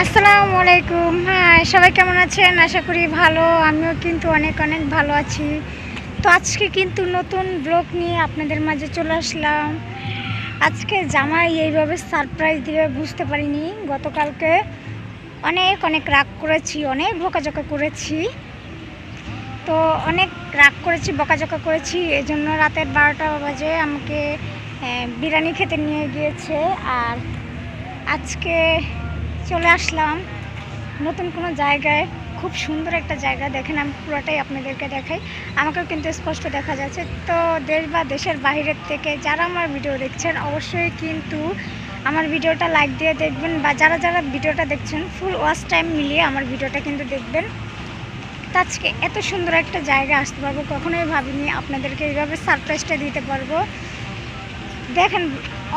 আসসালামু আলাইকুম। হ্যাঁ সবাই কেমন আছেন? আশা করি ভালো। আমিও কিন্তু অনেক অনেক ভালো আছি। তো আজকে কিন্তু নতুন ব্লগ নিয়ে আপনাদের মাঝে চলে আসলাম। আজকে জামাই এইভাবে সারপ্রাইজ দিবে বুঝতে পারিনি। গতকালকে অনেক অনেক রাগ করেছি, অনেক বকাঝকা করেছি। তো অনেক রাগ করেছি, বকাঝকা করেছি। এই জন্য রাতের বারোটা বাজে আমাকে বিরিয়ানি খেতে নিয়ে গিয়েছে। আর আজকে চলে আসলাম। নতুন কোনো জায়গায়, খুব সুন্দর একটা জায়গা। দেখেন, আমি পুরোটাই আপনাদেরকে দেখাই। আমাকেও কিন্তু স্পষ্ট দেখা যাচ্ছে। তো দেশ বা দেশের বাইরের থেকে যারা আমার ভিডিও দেখছেন, অবশ্যই কিন্তু আমার ভিডিওটা লাইক দিয়ে দেখবেন বা যারা যারা ভিডিওটা দেখছেন ফুল ওয়াচ টাইম মিলিয়ে আমার ভিডিওটা কিন্তু দেখবেন। তো আজকে এত সুন্দর একটা জায়গা আসতে পারব, কখনোই ভাবিনি আপনাদেরকে এইভাবে সারপ্রাইজটা দিতে পারব। দেখেন,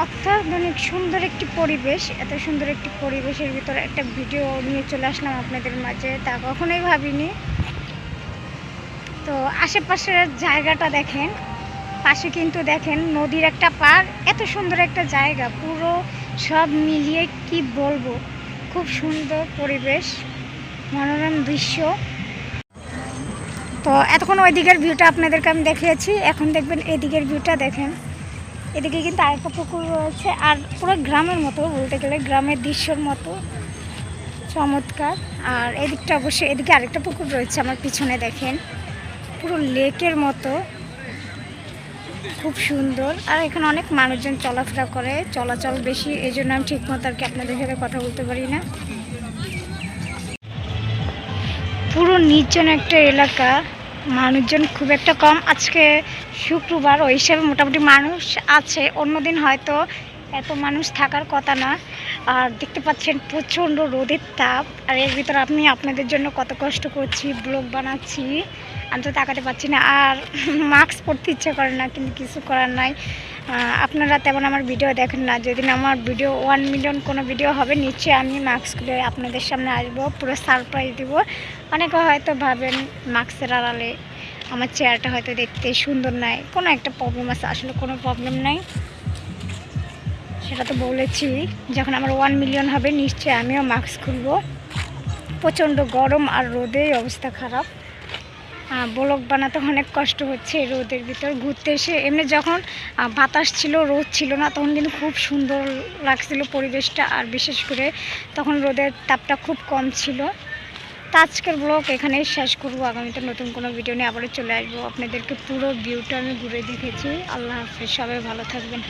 অত্যাধুনিক সুন্দর একটি পরিবেশ, এত সুন্দর একটি পরিবেশের ভিতরে একটা ভিডিও নিয়ে চলে আসলাম আপনাদের মাঝে, তা কখনোই ভাবিনি। তো আশেপাশের জায়গাটা দেখেন, পাশে কিন্তু দেখেন নদীর একটা পার এত সুন্দর একটা জায়গা, পুরো সব মিলিয়ে কি বলব, খুব সুন্দর পরিবেশ, মনোরম দৃশ্য। তো এতক্ষণ ওই দিকের ভিউটা আপনাদেরকে আমি দেখিয়েছি, এখন দেখবেন এদিকের ভিউটা দেখেন। এদিকে কিন্তু আরেকটা পুকুর রয়েছে, আর পুরো গ্রামের মতো বলতে গেলে, গ্রামের দৃশ্যর মতো। চমৎকার। আর এদিকটা অবশ্যই এদিকে আরেকটা পুকুর রয়েছে, আমার পিছনে দেখেন। পুরো লেকের মতো। খুব সুন্দর। আর এখানে অনেক মানুষজন চলাফেরা করে, চলাচল বেশি এই জন্য আমি ঠিক মতো আর কি আপনাদের সাথে কথা বলতে পারি না। পুরো নির্জন একটা এলাকা। মানুষজন খুব একটা কম। আজকে শুক্রবার, ওই হিসাবে মোটামুটি মানুষ আছে। অন্যদিন হয়তো এত মানুষ থাকার কথা না। আর দেখতে পাচ্ছেন প্রচণ্ড রোদের তাপ। আর এর ভিতরে আমি আপনাদের জন্য কত কষ্ট করছি, ব্লগ বানাচ্ছি। আমি তো তাকাতে পারছি না। আর মাস্ক পরতে ইচ্ছে করে না, কিন্তু কিছু করার নাই। আপনারা তেমন আমার ভিডিও দেখেন না। যেদিন আমার ভিডিও ওয়ান মিলিয়ন কোনো ভিডিও হবে, নিশ্চয়ই আমি মাস্ক খুলে আপনাদের সামনে আসব, পুরো সারপ্রাইজ দিব। অনেকে হয়তো ভাবেন মাস্কের আড়ালে আমার চেয়ারটা হয়তো দেখতে সুন্দর নাই। কোনো একটা প্রবলেম আছে, আসলে কোনো প্রবলেম নাই। সেটা তো বলেছি, যখন আমার ওয়ান মিলিয়ন হবে, নিশ্চয়ই আমিও মাস্ক খুলবো। প্রচণ্ড গরম আর রোদে অবস্থা খারাপ। ব্লক বানাতে অনেক কষ্ট হচ্ছে রোদের ভিতর ঘুরতে এসে। এমনি যখন বাতাস ছিল, রোদ ছিল না, তখন কিন্তু খুব সুন্দর লাগছিল পরিবেশটা। আর বিশেষ করে তখন রোদের তাপটা খুব কম ছিল। তো আজকের ব্লগ এখানেই শেষ করব। আগামীতে নতুন কোনো ভিডিও নিয়ে আবারও চলে আসব। আপনাদেরকে পুরো ভিউটা আমি ঘুরে দেখেছি আল্লাহ হাফেজ। সবাই ভালো থাকবেন।